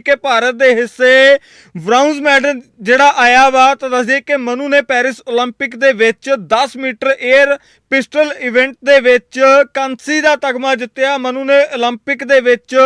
ਕਿ ਭਾਰਤ ਦੇ ਹਿੱਸੇ ਬ੍ਰਾਊਨਜ਼ ਮੈਡਲ ਜਿਹੜਾ ਆਇਆ ਵਾ, ਤਾਂ ਦੱਸਦੇ ਕਿ ਮਨੂ ਨੇ ਪੈਰਿਸ 올림픽 ਦੇ ਵਿੱਚ 10 ਮੀਟਰ 에ਅਰ ਪਿਸਟਲ ਇਵੈਂਟ ਦੇ ਵਿੱਚ ਕਾਂਸੀ ਦਾ ਤਗਮਾ ਜਿੱਤਿਆ। ਮਨੂ ਨੇ 올림픽 ਦੇ ਵਿੱਚ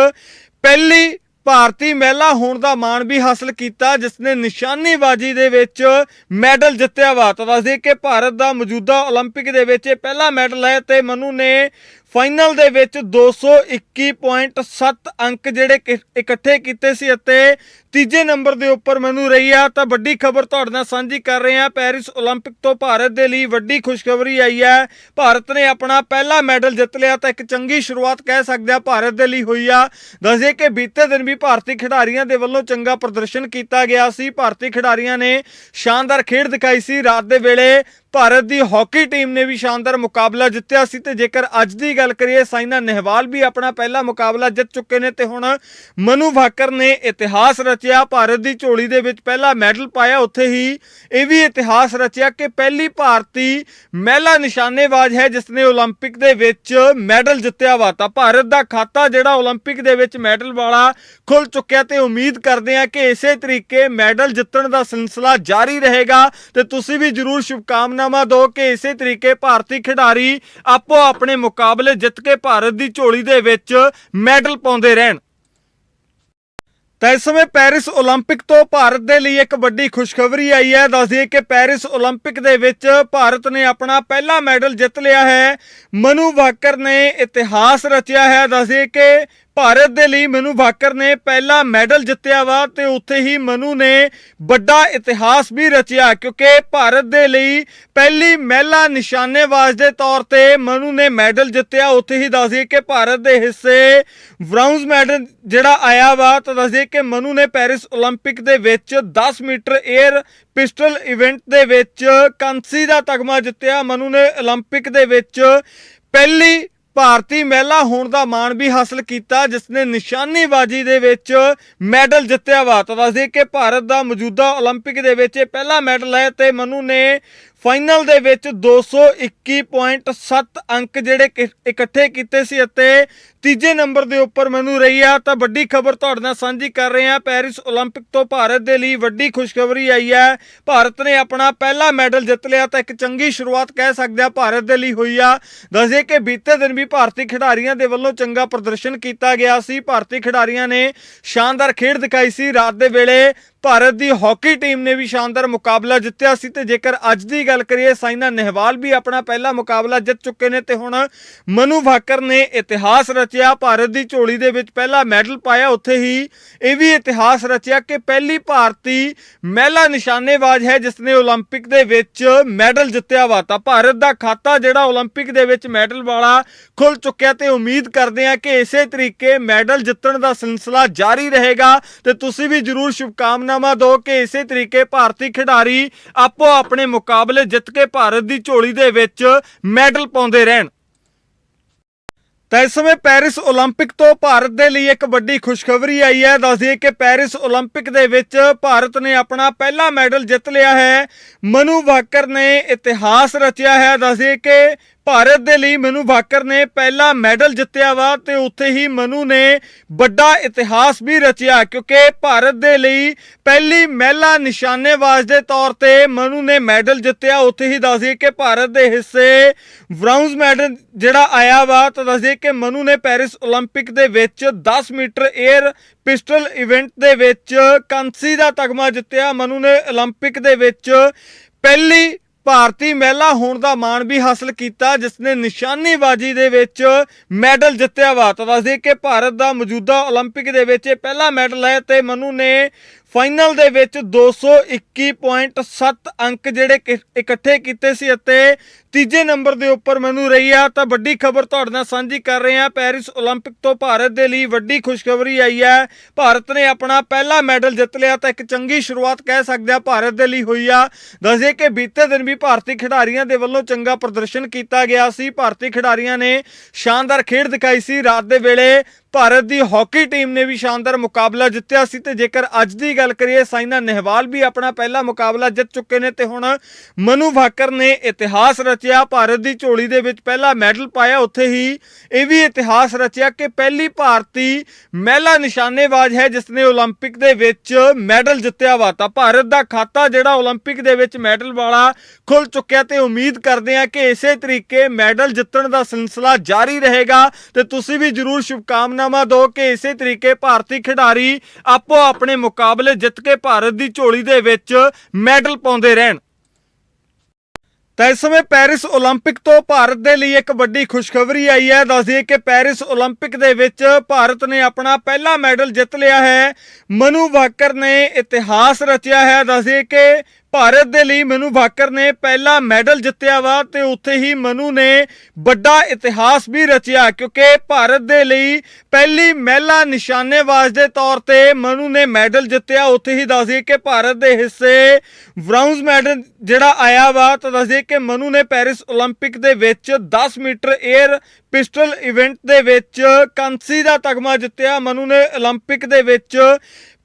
ਪਹਿਲੀ ਭਾਰਤੀ ਮਹਿਲਾ ਹੋਣ ਦਾ ਮਾਣ ਵੀ ਹਾਸਲ ਕੀਤਾ, ਜਿਸ ਨੇ ਨਿਸ਼ਾਨੇਬਾਜ਼ੀ ਦੇ ਵਿੱਚ ਮੈਡਲ ਜਿੱਤਿਆ ਵਾ। ਤਾਂ ਦੱਸਦੇ ਕਿ ਭਾਰਤ ਦਾ ਮੌਜੂਦਾ 올림픽 ਦੇ ਵਿੱਚ ਇਹ ਪਹਿਲਾ ਮੈਡਲ ਹੈ ਤੇ ਮਨੂ ਨੇ ਫਾਈਨਲ ਦੇ ਵਿੱਚ 221.7 ਅੰਕ ਜਿਹੜੇ ਕਿ- ਇਕੱਠੇ ਕੀਤੇ ਸੀ ਅਤੇ ਤੀਜੇ ਨੰਬਰ ਦੇ ਉੱਪਰ ਮੈਨੂੰ ਰਹੀ ਆ ਤਾਂ ਵੱਡੀ ਖਬਰ ਤੁਹਾਡੇ ਨਾਲ ਸਾਂਝੀ ਕਰ ਰਹੇ ਹਾਂ ਪੈਰਿਸ 올림픽 ਤੋਂ ਭਾਰਤ ਦੇ ਲਈ ਵੱਡੀ ਖੁਸ਼ਖਬਰੀ ਆਈ ਹੈ ਭਾਰਤ ਨੇ ਆਪਣਾ ਪਹਿਲਾ ਮੈਡਲ ਜਿੱਤ ਲਿਆ ਤਾਂ ਇੱਕ ਚੰਗੀ ਸ਼ੁਰੂਆਤ ਕਹਿ ਸਕਦੇ ਆ ਭਾਰਤ ਦੇ ਲਈ ਹੋਈ ਆ ਦੱਸਦੇ ਕਿ ਬੀਤੇ ਦਿਨ ਵੀ ਭਾਰਤੀ ਖਿਡਾਰੀਆਂ ਦੇ ਵੱਲੋਂ ਚੰਗਾ ਪ੍ਰਦਰਸ਼ਨ ਕੀਤਾ ਗਿਆ ਸੀ ਭਾਰਤੀ ਖਿਡਾਰੀਆਂ ਨੇ ਸ਼ਾਨਦਾਰ ਖੇਡ ਦਿਖਾਈ ਸੀ ਰਾਤ ਦੇ ਵੇਲੇ ਭਾਰਤ ਦੀ ਹਾਕੀ ਟੀਮ ਨੇ ਵੀ ਸ਼ਾਨਦਾਰ ਮੁਕਾਬਲਾ ਜਿੱਤਿਆ ਸੀ ਤੇ ਜੇਕਰ ਅੱਜ ਦੀ ਗੱਲ ਕਰੀਏ ਸਾਈਨਾ ਨਹਿਵਾਲ ਵੀ ਆਪਣਾ ਪਹਿਲਾ ਮੁਕਾਬਲਾ ਜਿੱਤ ਚੁੱਕੇ ਨੇ ਤੇ ਹੁਣ ਮਨੂ ਭਾਕਰ ਨੇ ਇਤਿਹਾਸ ਰਚਿਆ ਭਾਰਤ ਦੀ ਝੋਲੀ ਦੇ ਵਿੱਚ ਪਹਿਲਾ ਮੈਡਲ ਪਾਇਆ ਉੱਥੇ ਹੀ ਇਹ ਵੀ ਇਤਿਹਾਸ ਰਚਿਆ ਕਿ ਪਹਿਲੀ ਭਾਰਤੀ ਮਹਿਲਾ ਨਿਸ਼ਾਨੇਬਾਜ਼ ਹੈ ਜਿਸ ਨੇ 올림픽 ਦੇ ਵਿੱਚ ਮੈਡਲ ਜਿੱਤਿਆ ਵਾ ਤਾਂ ਭਾਰਤ ਦਾ ਖਾਤਾ ਜਿਹੜਾ 올림픽 ਦੇ ਵਿੱਚ ਮੈਡਲ ਵਾਲਾ ਖੁੱਲ ਚੁੱਕਿਆ ਤੇ ਉਮੀਦ ਕਰਦੇ ਹਾਂ ਕਿ ਇਸੇ ਤਰੀਕੇ ਮੈਡਲ ਜਿੱਤਣ ਦਾ ਸਿਲਸਿਲਾ ਜਾਰੀ ਰਹੇਗਾ ਤੇ ਤੁਸੀਂ ਵੀ ਜਰੂਰ ਸ਼ੁਭਕਾਮਨਾਵਾਂ ਦਿਓ ਕਿ ਇਸੇ ਤਰੀਕੇ ਭਾਰਤੀ ਖਿਡਾਰੀ ਆਪੋ ਆਪਣੇ ਮੁਕਾਬਲੇ ਜਿੱਤ ਕੇ ਭਾਰਤ ਦੀ ਝੋਲੀ ਦੇ ਵਿੱਚ ਮੈਡਲ ਪਾਉਂਦੇ ਰਹਿਣ ਤਾਂ ਇਸ ਸਮੇਂ ਪੈਰਿਸ 올림픽 ਤੋਂ ਭਾਰਤ ਦੇ ਲਈ ਇੱਕ ਵੱਡੀ ਖੁਸ਼ਖਬਰੀ ਆਈ ਹੈ ਦੱਸ ਦਈਏ ਕਿ ਪੈਰਿਸ 올림픽 ਦੇ ਵਿੱਚ ਭਾਰਤ ਨੇ ਆਪਣਾ ਪਹਿਲਾ ਮੈਡਲ ਜਿੱਤ ਲਿਆ ਹੈ ਮਨੂ ਭਾਕਰ ਨੇ ਇਤਿਹਾਸ ਰਚਿਆ ਹੈ ਦੱਸ ਦਈਏ ਕਿ ਭਾਰਤ ਦੇ ਲਈ ਮੈਨੂੰ ਭਾਕਰ ਨੇ ਪਹਿਲਾ ਮੈਡਲ ਜਿੱਤਿਆ ਵਾ ਤੇ ਉੱਥੇ ਹੀ ਮਨੂ ਨੇ ਵੱਡਾ ਇਤਿਹਾਸ ਵੀ ਰਚਿਆ, ਕਿਉਂਕਿ ਭਾਰਤ ਦੇ ਲਈ ਪਹਿਲੀ ਮਹਿਲਾ ਨਿਸ਼ਾਨੇਬਾਜ਼ ਦੇ ਤੌਰ ਤੇ ਮਨੂ ਨੇ ਮੈਡਲ ਜਿੱਤਿਆ। ਉੱਥੇ ਹੀ ਦੱਸਦੀ ਕਿ ਭਾਰਤ ਦੇ ਹਿੱਸੇ ਬ੍ਰਾਂਜ਼ ਮੈਡਲ ਜਿਹੜਾ ਆਇਆ ਵਾ ਤਾਂ ਦੱਸਦੀ ਕਿ ਮਨੂ ਨੇ ਪੈਰਿਸ 올림픽 ਦੇ ਵਿੱਚ 10 ਮੀਟਰ 에ਅਰ ਪਿਸਟਲ ਇਵੈਂਟ ਦੇ ਵਿੱਚ ਕਾਂਸੀ ਦਾ ਤਗਮਾ ਜਿੱਤਿਆ। ਮਨੂ ਨੇ 올림픽 ਦੇ ਵਿੱਚ ਪਹਿਲੀ ਭਾਰਤੀ ਮਹਿਲਾ ਹੋਣ ਦਾ ਮਾਣ ਵੀ ਹਾਸਲ ਕੀਤਾ ਜਿਸ ਨੇ ਨਿਸ਼ਾਨੇਬਾਜ਼ੀ ਦੇ ਵਿੱਚ ਮੈਡਲ ਜਿੱਤਿਆ ਵਾ ਤਾਂ ਦੱਸਦੇ ਕਿ ਭਾਰਤ ਦਾ ਮੌਜੂਦਾ 올림픽 ਦੇ ਵਿੱਚ ਇਹ ਪਹਿਲਾ ਮੈਡਲ ਹੈ ਤੇ ਮਨੂ ਨੇ ਫਾਈਨਲ ਦੇ ਵਿੱਚ 221.7 ਅੰਕ ਜਿਹੜੇ ਕਿ- ਇਕੱਠੇ ਕੀਤੇ ਸੀ ਅਤੇ ਤੀਜੇ ਨੰਬਰ ਦੇ ਉੱਪਰ ਮੈਨੂੰ ਰਹੀ ਆ ਤਾਂ ਵੱਡੀ ਖਬਰ ਤੁਹਾਡੇ ਨਾਲ ਸਾਂਝੀ ਕਰ ਰਹੇ ਹਾਂ ਪੈਰਿਸ 올림픽 ਤੋਂ ਭਾਰਤ ਦੇ ਲਈ ਵੱਡੀ ਖੁਸ਼ਖਬਰੀ ਆਈ ਹੈ ਭਾਰਤ ਨੇ ਆਪਣਾ ਪਹਿਲਾ ਮੈਡਲ ਜਿੱਤ ਲਿਆ ਤਾਂ ਇੱਕ ਚੰਗੀ ਸ਼ੁਰੂਆਤ ਕਹਿ ਸਕਦੇ ਆ ਭਾਰਤ ਦੇ ਲਈ ਹੋਈ ਆ ਦੱਸਦੇ ਕਿ ਬੀਤੇ ਦਿਨ ਵੀ ਭਾਰਤੀ ਖਿਡਾਰੀਆਂ ਦੇ ਵੱਲੋਂ ਚੰਗਾ ਪ੍ਰਦਰਸ਼ਨ ਕੀਤਾ ਗਿਆ ਸੀ ਭਾਰਤੀ ਖਿਡਾਰੀਆਂ ਨੇ ਸ਼ਾਨਦਾਰ ਖੇਡ ਦਿਖਾਈ ਸੀ ਰਾਤ ਦੇ ਵੇਲੇ ਭਾਰਤ ਦੀ ਹਾਕੀ ਟੀਮ ਨੇ ਵੀ ਸ਼ਾਨਦਾਰ ਮੁਕਾਬਲਾ ਜਿੱਤਿਆ ਸੀ ਤੇ ਜੇਕਰ ਅੱਜ ਦੀ ਗੱਲ ਕਰੀਏ ਸਾਈਨਾ ਨਹਿਵਾਲ ਵੀ ਆਪਣਾ ਪਹਿਲਾ ਮੁਕਾਬਲਾ ਜਿੱਤ ਚੁੱਕੇ ਨੇ ਤੇ ਹੁਣ ਮਨੂ ਭਾਕਰ ਨੇ ਇਤਿਹਾਸ ਰਚਿਆ ਭਾਰਤ ਦੀ ਝੋਲੀ ਦੇ ਵਿੱਚ ਪਹਿਲਾ ਮੈਡਲ ਪਾਇਆ ਉੱਥੇ ਹੀ ਇਹ ਵੀ ਇਤਿਹਾਸ ਰਚਿਆ ਕਿ ਪਹਿਲੀ ਭਾਰਤੀ ਮਹਿਲਾ ਨਿਸ਼ਾਨੇਬਾਜ਼ ਹੈ ਜਿਸ ਨੇ 올림픽 ਦੇ ਵਿੱਚ ਮੈਡਲ ਜਿੱਤਿਆ ਵਾ ਤਾਂ ਭਾਰਤ ਦਾ ਖਾਤਾ ਜਿਹੜਾ 올림픽 ਦੇ ਵਿੱਚ ਮੈਡਲ ਵਾਲਾ ਖੁੱਲ ਚੁੱਕਿਆ ਤੇ ਉਮੀਦ ਕਰਦੇ ਹਾਂ ਕਿ ਇਸੇ ਤਰੀਕੇ ਮੈਡਲ ਜਿੱਤਣ ਦਾ ਸਿਲਸਿਲਾ ਜਾਰੀ ਰਹੇਗਾ ਤੇ ਤੁਸੀਂ ਵੀ ਜਰੂਰ ਸ਼ੁਭਕਾਮਨਾਵਾਂ ਦਿਓ ਕਿ ਇਸੇ ਤਰੀਕੇ ਭਾਰਤੀ ਖਿਡਾਰੀ ਆਪੋ ਆਪਣੇ ਮੁਕਾਬਲੇ ਜਿੱਤ ਕੇ ਭਾਰਤ ਦੀ ਝੋਲੀ ਦੇ ਵਿੱਚ ਮੈਡਲ ਪਾਉਂਦੇ ਰਹਿਣ ਤਾਂ ਇਸ ਸਮੇਂ ਪੈਰਿਸ 올림픽 ਤੋਂ ਭਾਰਤ ਦੇ ਲਈ ਇੱਕ ਵੱਡੀ ਖੁਸ਼ਖਬਰੀ ਆਈ ਹੈ ਦੱਸ ਦਈਏ ਕਿ ਪੈਰਿਸ 올림픽 ਦੇ ਵਿੱਚ ਭਾਰਤ ਨੇ ਆਪਣਾ ਪਹਿਲਾ ਮੈਡਲ ਜਿੱਤ ਲਿਆ ਹੈ ਮਨੂ ਭਾਕਰ ਨੇ ਇਤਿਹਾਸ ਰਚਿਆ ਹੈ ਦੱਸ ਦਈਏ ਕਿ ਭਾਰਤ ਦੇ ਲਈ ਮੈਨੂੰ ਭਾਕਰ ਨੇ ਪਹਿਲਾ ਮੈਡਲ ਜਿੱਤਿਆ ਵਾ ਤੇ ਉੱਥੇ ਹੀ ਮਨੂ ਨੇ ਵੱਡਾ ਇਤਿਹਾਸ ਵੀ ਰਚਿਆ, ਕਿਉਂਕਿ ਭਾਰਤ ਦੇ ਲਈ ਪਹਿਲੀ ਮਹਿਲਾ ਨਿਸ਼ਾਨੇਬਾਜ਼ ਦੇ ਤੌਰ ਤੇ ਮਨੂ ਨੇ ਮੈਡਲ ਜਿੱਤਿਆ। ਉੱਥੇ ਹੀ ਦੱਸਦੀ ਕਿ ਭਾਰਤ ਦੇ ਹਿੱਸੇ ਬ੍ਰਾਂਜ਼ ਮੈਡਲ ਜਿਹੜਾ ਆਇਆ ਵਾ ਤਾਂ ਦੱਸਦੀ ਕਿ ਮਨੂ ਨੇ ਪੈਰਿਸ 올림픽 ਦੇ ਵਿੱਚ 10 ਮੀਟਰ 에ਅਰ ਪਿਸਟਲ ਇਵੈਂਟ ਦੇ ਵਿੱਚ ਕਾਂਸੀ ਦਾ ਤਗਮਾ ਜਿੱਤਿਆ। ਮਨੂ ਨੇ 올림픽 ਦੇ ਵਿੱਚ ਪਹਿਲੀ ਭਾਰਤੀ ਮਹਿਲਾ ਹੋਣ ਦਾ ਮਾਣ ਵੀ ਹਾਸਲ ਕੀਤਾ ਜਿਸ ਨੇ ਨਿਸ਼ਾਨੇਬਾਜ਼ੀ ਦੇ ਵਿੱਚ ਮੈਡਲ ਜਿੱਤਿਆ ਵਾ ਤਾਂ ਦੱਸਦੇ ਕਿ ਭਾਰਤ ਦਾ ਮੌਜੂਦਾ 올림픽 ਦੇ ਵਿੱਚ ਇਹ ਪਹਿਲਾ ਮੈਡਲ ਹੈ ਤੇ ਮਨੂ ਨੇ ਫਾਈਨਲ ਦੇ ਵਿੱਚ 221.7 ਅੰਕ ਜਿਹੜੇ ਕਿ- ਇਕੱਠੇ ਕੀਤੇ ਸੀ ਅਤੇ ਤੀਜੇ ਨੰਬਰ ਦੇ ਉੱਪਰ ਮੈਨੂੰ ਰਹੀ ਆ ਤਾਂ ਵੱਡੀ ਖਬਰ ਤੁਹਾਡੇ ਨਾਲ ਸਾਂਝੀ ਕਰ ਰਹੇ ਹਾਂ ਪੈਰਿਸ 올림픽 ਤੋਂ ਭਾਰਤ ਦੇ ਲਈ ਵੱਡੀ ਖੁਸ਼ਖਬਰੀ ਆਈ ਹੈ ਭਾਰਤ ਨੇ ਆਪਣਾ ਪਹਿਲਾ ਮੈਡਲ ਜਿੱਤ ਲਿਆ ਤਾਂ ਇੱਕ ਚੰਗੀ ਸ਼ੁਰੂਆਤ ਕਹਿ ਸਕਦੇ ਆ ਭਾਰਤ ਦੇ ਲਈ ਹੋਈ ਆ ਦੱਸਦੇ ਕਿ ਬੀਤੇ ਦਿਨ ਵੀ ਭਾਰਤੀ ਖਿਡਾਰੀਆਂ ਦੇ ਵੱਲੋਂ ਚੰਗਾ ਪ੍ਰਦਰਸ਼ਨ ਕੀਤਾ ਗਿਆ ਸੀ ਭਾਰਤੀ ਖਿਡਾਰੀਆਂ ਨੇ ਸ਼ਾਨਦਾਰ ਖੇਡ ਦਿਖਾਈ ਸੀ ਰਾਤ ਦੇ ਵੇਲੇ ਭਾਰਤ ਦੀ ਹਾਕੀ ਟੀਮ ਨੇ ਵੀ ਸ਼ਾਨਦਾਰ ਮੁਕਾਬਲਾ ਜਿੱਤਿਆ ਸੀ ਤੇ ਜੇਕਰ ਅੱਜ ਦੀ ਗੱਲ ਕਰੀਏ ਸਾਈਨਾ ਨਹਿਵਾਲ ਵੀ ਆਪਣਾ ਪਹਿਲਾ ਮੁਕਾਬਲਾ ਜਿੱਤ ਚੁੱਕੇ ਨੇ ਤੇ ਹੁਣ ਮਨੂ ਭਾਕਰ ਨੇ ਇਤਿਹਾਸ ਰਚਿਆ ਭਾਰਤ ਦੀ ਝੋਲੀ ਦੇ ਵਿੱਚ ਪਹਿਲਾ ਮੈਡਲ ਪਾਇਆ ਉੱਥੇ ਹੀ ਇਹ ਵੀ ਇਤਿਹਾਸ ਰਚਿਆ ਕਿ ਪਹਿਲੀ ਭਾਰਤੀ ਮਹਿਲਾ ਨਿਸ਼ਾਨੇਬਾਜ਼ ਹੈ ਜਿਸ ਨੇ 올림픽 ਦੇ ਵਿੱਚ ਮੈਡਲ ਜਿੱਤਿਆ ਵਾ ਤਾਂ ਭਾਰਤ ਦਾ ਖਾਤਾ ਜਿਹੜਾ 올림픽 ਦੇ ਵਿੱਚ ਮੈਡਲ ਵਾਲਾ ਖੁੱਲ ਚੁੱਕਿਆ ਤੇ ਉਮੀਦ ਕਰਦੇ ਹਾਂ ਕਿ ਇਸੇ ਤਰੀਕੇ ਮੈਡਲ ਜਿੱਤਣ ਦਾ ਸਿਲਸਿਲਾ ਜਾਰੀ ਰਹੇਗਾ ਤੇ ਤੁਸੀਂ ਵੀ ਜਰੂਰ ਸ਼ੁਭਕਾਮਨਾਵਾਂ ਦਿਓ ਕਿ ਇਸੇ ਤਰੀਕੇ ਭਾਰਤੀ ਖਿਡਾਰੀ ਆਪੋ ਆਪਣੇ ਮੁਕਾਬਲੇ ਜਿੱਤ ਕੇ ਭਾਰਤ ਦੀ ਝੋਲੀ ਦੇ ਵਿੱਚ ਮੈਡਲ ਪਾਉਂਦੇ ਰਹਿਣ ਤਾਂ ਇਸ ਸਮੇਂ ਪੈਰਿਸ 올림픽 ਤੋਂ ਭਾਰਤ ਦੇ ਲਈ ਇੱਕ ਵੱਡੀ ਖੁਸ਼ਖਬਰੀ ਆਈ ਹੈ ਦੱਸ ਦਈਏ ਕਿ ਪੈਰਿਸ 올림픽 ਦੇ ਵਿੱਚ ਭਾਰਤ ਨੇ ਆਪਣਾ ਪਹਿਲਾ ਮੈਡਲ ਜਿੱਤ ਲਿਆ ਹੈ ਮਨੂ ਭਾਕਰ ਨੇ ਇਤਿਹਾਸ ਰਚਿਆ ਹੈ ਦੱਸ ਦਈਏ ਕਿ ਭਾਰਤ ਦੇ ਲਈ ਮਨੂ ਭਾਕਰ ਨੇ ਪਹਿਲਾ ਮੈਡਲ ਜਿੱਤਿਆ ਵਾ ਤੇ ਉੱਥੇ ਹੀ ਮਨੂ ਨੇ ਵੱਡਾ ਇਤਿਹਾਸ ਵੀ ਰਚਿਆ, ਕਿਉਂਕਿ ਭਾਰਤ ਦੇ ਲਈ ਪਹਿਲੀ ਮਹਿਲਾ ਨਿਸ਼ਾਨੇਬਾਜ਼ ਦੇ ਤੌਰ ਤੇ ਮਨੂ ਨੇ ਮੈਡਲ ਜਿੱਤਿਆ। ਉੱਥੇ ਹੀ ਦੱਸ ਦਈਏ ਕਿ ਭਾਰਤ ਦੇ ਹਿੱਸੇ ਬ੍ਰਾਂਜ਼ ਮੈਡਲ ਜਿਹੜਾ ਆਇਆ ਵਾ, ਤਾਂ ਦੱਸ ਦਈਏ ਕਿ ਮਨੂ ਨੇ ਪੈਰਿਸ 올림픽 ਦੇ ਵਿੱਚ 10 ਮੀਟਰ 에ਅਰ ਪਿਸਟਲ ਇਵੈਂਟ ਦੇ ਵਿੱਚ ਕਾਂਸੀ ਦਾ ਤਗਮਾ ਜਿੱਤਿਆ। ਮਨੂ ਨੇ 올림픽 ਦੇ ਵਿੱਚ